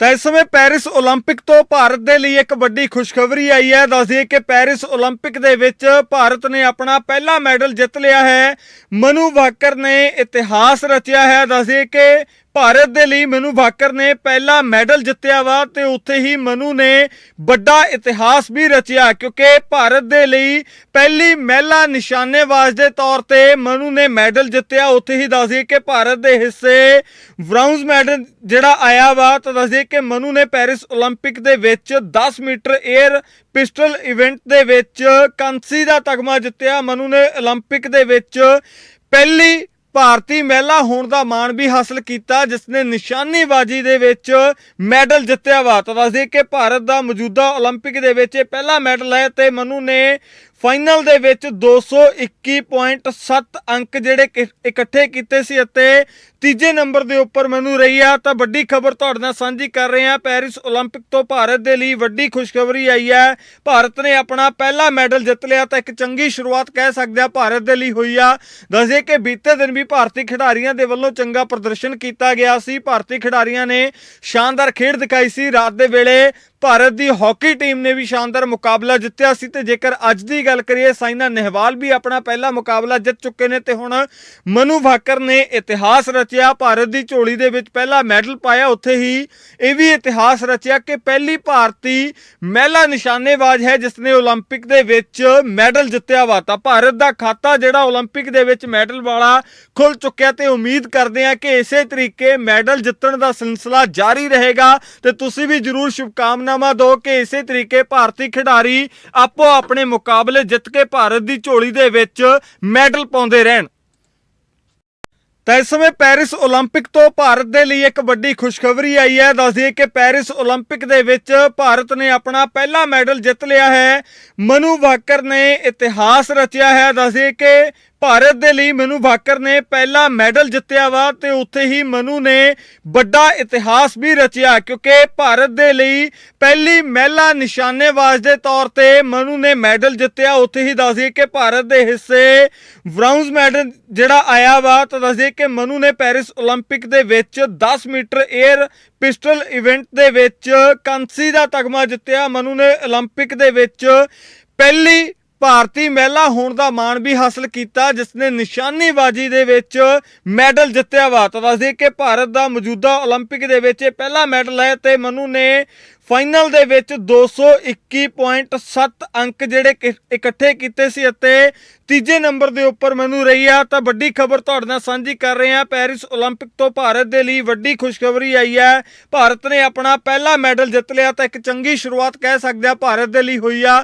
ਤਾਂ ਇਸ ਸਮੇਂ ਪੈਰਿਸ 올림픽 ਤੋਂ ਭਾਰਤ ਦੇ ਲਈ ਇੱਕ ਵੱਡੀ ਖੁਸ਼ਖਬਰੀ ਆਈ ਹੈ ਦੱਸ ਦਈਏ ਕਿ ਪੈਰਿਸ 올림픽 ਦੇ ਵਿੱਚ ਭਾਰਤ ਨੇ ਆਪਣਾ ਪਹਿਲਾ ਮੈਡਲ ਜਿੱਤ ਲਿਆ ਹੈ ਮਨੂ ਭਾਕਰ ਨੇ ਇਤਿਹਾਸ ਰਚਿਆ ਹੈ ਦੱਸ ਦਈਏ ਕਿ ਭਾਰਤ ਦੇ ਲਈ ਮਨੂ ਭਾਕਰ ਨੇ ਪਹਿਲਾ ਮੈਡਲ ਜਿੱਤਿਆ ਵਾ ਤੇ ਉੱਥੇ ਹੀ ਮਨੂ ਨੇ ਵੱਡਾ ਇਤਿਹਾਸ ਵੀ ਰਚਿਆ, ਕਿਉਂਕਿ ਭਾਰਤ ਦੇ ਲਈ ਪਹਿਲੀ ਮਹਿਲਾ ਨਿਸ਼ਾਨੇਬਾਜ਼ ਦੇ ਤੌਰ ਤੇ ਮਨੂ ਨੇ ਮੈਡਲ ਜਿੱਤਿਆ। ਉੱਥੇ ਹੀ ਦੱਸ ਦਈਏ ਕਿ ਭਾਰਤ ਦੇ ਹਿੱਸੇ ਬ੍ਰਾਂਜ਼ ਮੈਡਲ ਜਿਹੜਾ ਆਇਆ ਵਾ, ਤਾਂ ਦੱਸ ਦਈਏ ਕਿ ਮਨੂ ਨੇ ਪੈਰਿਸ 올림픽 ਦੇ ਵਿੱਚ 10 ਮੀਟਰ 에ਅਰ ਪਿਸਟਲ ਇਵੈਂਟ ਦੇ ਵਿੱਚ ਕਾਂਸੀ ਦਾ ਤਗਮਾ ਜਿੱਤਿਆ। ਮਨੂ ਨੇ 올림픽 ਦੇ ਵਿੱਚ ਪਹਿਲੀ ਭਾਰਤੀ ਮਹਿਲਾ ਹੋਣ ਦਾ ਮਾਣ ਵੀ ਹਾਸਲ ਕੀਤਾ ਜਿਸ ਨੇ ਨਿਸ਼ਾਨੇਬਾਜ਼ੀ ਦੇ ਵਿੱਚ ਮੈਡਲ ਜਿੱਤਿਆ ਵਾ ਤਾਂ ਦੱਸਦੇ ਕਿ ਭਾਰਤ ਦਾ ਮੌਜੂਦਾ 올림픽 ਦੇ ਵਿੱਚ ਇਹ ਪਹਿਲਾ ਮੈਡਲ ਹੈ ਤੇ ਮਨੂ ਨੇ ਫਾਈਨਲ ਦੇ ਵਿੱਚ 221.7 ਅੰਕ ਜਿਹੜੇ ਕਿ- ਇਕੱਠੇ ਕੀਤੇ ਸੀ ਅਤੇ ਤੀਜੇ ਨੰਬਰ ਦੇ ਉੱਪਰ ਮੈਨੂੰ ਰਹੀ ਆ ਤਾਂ ਵੱਡੀ ਖਬਰ ਤੁਹਾਡੇ ਨਾਲ ਸਾਂਝੀ ਕਰ ਰਹੇ ਹਾਂ ਪੈਰਿਸ 올림픽 ਤੋਂ ਭਾਰਤ ਦੇ ਲਈ ਵੱਡੀ ਖੁਸ਼ਖਬਰੀ ਆਈ ਹੈ ਭਾਰਤ ਨੇ ਆਪਣਾ ਪਹਿਲਾ ਮੈਡਲ ਜਿੱਤ ਲਿਆ ਤਾਂ ਇੱਕ ਚੰਗੀ ਸ਼ੁਰੂਆਤ ਕਹਿ ਸਕਦੇ ਆ ਭਾਰਤ ਦੇ ਲਈ ਹੋਈ ਆ ਦੱਸਦੇ ਕਿ ਬੀਤੇ ਦਿਨ ਵੀ ਭਾਰਤੀ ਖਿਡਾਰੀਆਂ ਦੇ ਵੱਲੋਂ ਚੰਗਾ ਪ੍ਰਦਰਸ਼ਨ ਕੀਤਾ ਗਿਆ ਸੀ ਭਾਰਤੀ ਖਿਡਾਰੀਆਂ ਨੇ ਸ਼ਾਨਦਾਰ ਖੇਡ ਦਿਖਾਈ ਸੀ ਰਾਤ ਦੇ ਵੇਲੇ ਭਾਰਤ ਦੀ ਹਾਕੀ ਟੀਮ ਨੇ ਵੀ ਸ਼ਾਨਦਾਰ ਮੁਕਾਬਲਾ ਜਿੱਤਿਆ ਸੀ ਤੇ ਜੇਕਰ ਅੱਜ ਦੀ ਗੱਲ ਕਰੀਏ ਸਾਈਨਾ ਨਹਿਵਾਲ ਵੀ ਆਪਣਾ ਪਹਿਲਾ ਮੁਕਾਬਲਾ ਜਿੱਤ ਚੁੱਕੇ ਨੇ ਤੇ ਹੁਣ ਮਨੂ ਭਾਕਰ ਨੇ ਇਤਿਹਾਸ ਰਚਿਆ ਭਾਰਤ ਦੀ ਝੋਲੀ ਦੇ ਵਿੱਚ ਪਹਿਲਾ ਮੈਡਲ ਪਾਇਆ ਉੱਥੇ ਹੀ ਇਹ ਵੀ ਇਤਿਹਾਸ ਰਚਿਆ ਕਿ ਪਹਿਲੀ ਭਾਰਤੀ ਮਹਿਲਾ ਨਿਸ਼ਾਨੇਬਾਜ਼ ਹੈ ਜਿਸ ਨੇ 올림픽 ਦੇ ਵਿੱਚ ਮੈਡਲ ਜਿੱਤਿਆ ਵਾ ਤਾਂ ਭਾਰਤ ਦਾ ਖਾਤਾ ਜਿਹੜਾ 올림픽 ਦੇ ਵਿੱਚ ਮੈਡਲ ਵਾਲਾ ਖੁੱਲ ਚੁੱਕਿਆ ਤੇ ਉਮੀਦ ਕਰਦੇ ਹਾਂ ਕਿ ਇਸੇ ਤਰੀਕੇ ਮੈਡਲ ਜਿੱਤਣ ਦਾ ਸਿਲਸਿਲਾ ਜਾਰੀ ਰਹੇਗਾ ਤੇ ਤੁਸੀਂ ਵੀ ਜਰੂਰ ਸ਼ੁਭਕਾਮਨਾਵਾਂ ਦਿਓ ਕਿ ਇਸੇ ਤਰੀਕੇ ਭਾਰਤੀ ਖਿਡਾਰੀ ਆਪੋ ਆਪਣੇ ਮੁਕਾਬਲੇ ਜਿੱਤ ਕੇ ਭਾਰਤ ਦੀ ਝੋਲੀ ਦੇ ਵਿੱਚ ਮੈਡਲ ਪਾਉਂਦੇ ਰਹਿਣ ਤਾਂ ਇਸ ਸਮੇਂ ਪੈਰਿਸ 올림픽 ਤੋਂ ਭਾਰਤ ਦੇ ਲਈ ਇੱਕ ਵੱਡੀ ਖੁਸ਼ਖਬਰੀ ਆਈ ਹੈ ਦੱਸ ਦਈਏ ਕਿ ਪੈਰਿਸ 올림픽 ਦੇ ਵਿੱਚ ਭਾਰਤ ਨੇ ਆਪਣਾ ਪਹਿਲਾ ਮੈਡਲ ਜਿੱਤ ਲਿਆ ਹੈ ਮਨੂ ਭਾਕਰ ਨੇ ਇਤਿਹਾਸ ਰਚਿਆ ਹੈ ਦੱਸ ਦਈਏ ਕਿ ਭਾਰਤ ਦੇ ਲਈ ਮਨੂ ਭਾਕਰ ਨੇ ਪਹਿਲਾ ਮੈਡਲ ਜਿੱਤਿਆ ਵਾ ਤੇ ਉੱਥੇ ਹੀ ਮਨੂ ਨੇ ਵੱਡਾ ਇਤਿਹਾਸ ਵੀ ਰਚਿਆ, ਕਿਉਂਕਿ ਭਾਰਤ ਦੇ ਲਈ ਪਹਿਲੀ ਮਹਿਲਾ ਨਿਸ਼ਾਨੇਬਾਜ਼ ਦੇ ਤੌਰ ਤੇ ਮਨੂ ਨੇ ਮੈਡਲ ਜਿੱਤਿਆ। ਉੱਥੇ ਹੀ ਦੱਸਦੀ ਕਿ ਭਾਰਤ ਦੇ ਹਿੱਸੇ ਬ੍ਰਾਂਜ਼ ਮੈਡਲ ਜਿਹੜਾ ਆਇਆ ਵਾ, ਤਾਂ ਦੱਸਦੀ ਕਿ ਮਨੂ ਨੇ ਪੈਰਿਸ 올림픽 ਦੇ ਵਿੱਚ 10 ਮੀਟਰ 에ਅਰ ਪਿਸਟਲ ਇਵੈਂਟ ਦੇ ਵਿੱਚ ਕਾਂਸੀ ਦਾ ਤਗਮਾ ਜਿੱਤਿਆ। ਮਨੂ ਨੇ 올림픽 ਦੇ ਵਿੱਚ ਪਹਿਲੀ ਭਾਰਤੀ ਮਹਿਲਾ ਹੋਣ ਦਾ ਮਾਣ ਵੀ ਹਾਸਲ ਕੀਤਾ ਜਿਸ ਨੇ ਨਿਸ਼ਾਨੇਬਾਜ਼ੀ ਦੇ ਵਿੱਚ ਮੈਡਲ ਜਿੱਤਿਆ ਵਾ ਤਾਂ ਦੱਸ ਦਈਏ ਕਿ ਭਾਰਤ ਦਾ ਮੌਜੂਦਾ 올림픽 ਦੇ ਵਿੱਚ ਇਹ ਪਹਿਲਾ ਮੈਡਲ ਹੈ ਤੇ ਮਨੂ ਨੇ ਫਾਈਨਲ ਦੇ ਵਿੱਚ 221.7 ਅੰਕ ਜਿਹੜੇ ਕਿ- ਇਕੱਠੇ ਕੀਤੇ ਸੀ ਅਤੇ ਤੀਜੇ ਨੰਬਰ ਦੇ ਉੱਪਰ ਮੈਨੂੰ ਰਹੀ ਆ ਤਾਂ ਵੱਡੀ ਖਬਰ ਤੁਹਾਡੇ ਨਾਲ ਸਾਂਝੀ ਕਰ ਰਹੇ ਹਾਂ ਪੈਰਿਸ 올림픽 ਤੋਂ ਭਾਰਤ ਦੇ ਲਈ ਵੱਡੀ ਖੁਸ਼ਖਬਰੀ ਆਈ ਹੈ ਭਾਰਤ ਨੇ ਆਪਣਾ ਪਹਿਲਾ ਮੈਡਲ ਜਿੱਤ ਲਿਆ ਤਾਂ ਇੱਕ ਚੰਗੀ ਸ਼ੁਰੂਆਤ ਕਹਿ ਸਕਦੇ ਆ ਭਾਰਤ ਦੇ ਲਈ ਹੋਈ ਆ